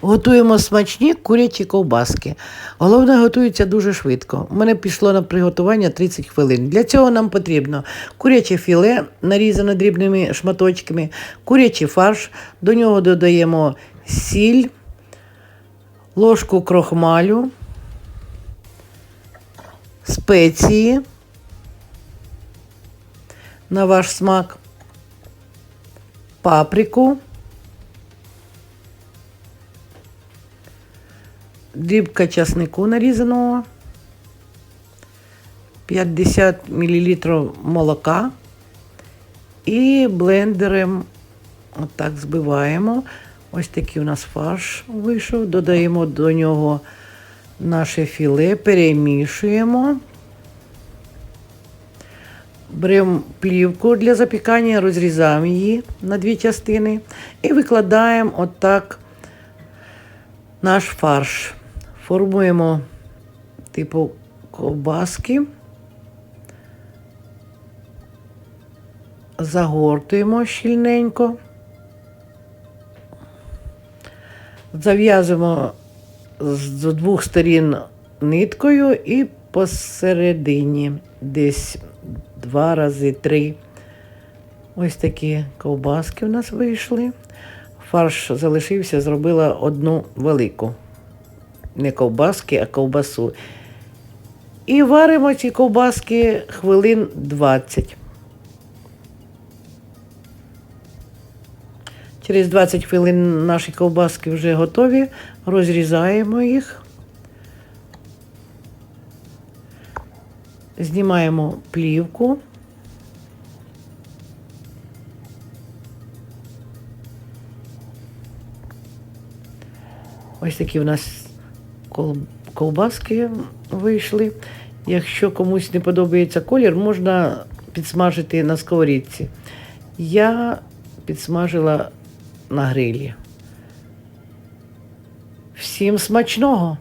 Готуємо смачні курячі ковбаски. Головне, готується дуже швидко. У мене пішло на приготування 30 хвилин. Для цього нам потрібно куряче філе, нарізане дрібними шматочками, курячий фарш, до нього додаємо сіль, ложку крохмалю, спеції на ваш смак, паприку. Дрібка часнику нарізаного, 50 мл молока і блендером отак збиваємо. Ось такий у нас фарш вийшов. Додаємо до нього наше філе, перемішуємо. Беремо плівку для запікання, розрізаємо її на дві частини і викладаємо отак наш фарш. Формуємо типу ковбаски, загортуємо щільненько, зав'язуємо з двох сторін ниткою і посередині десь два рази три. Ось такі ковбаски у нас вийшли. Фарш залишився, зробила одну велику. Не ковбаски, а ковбасу. І варимо ці ковбаски хвилин 20. Через 20 хвилин наші ковбаски вже готові. Розрізаємо їх. Знімаємо плівку. Ось такі в нас кол- ковбаски вийшли. Якщо комусь не подобається колір, можна підсмажити на сковорідці. Я підсмажила на грилі. Всім смачного!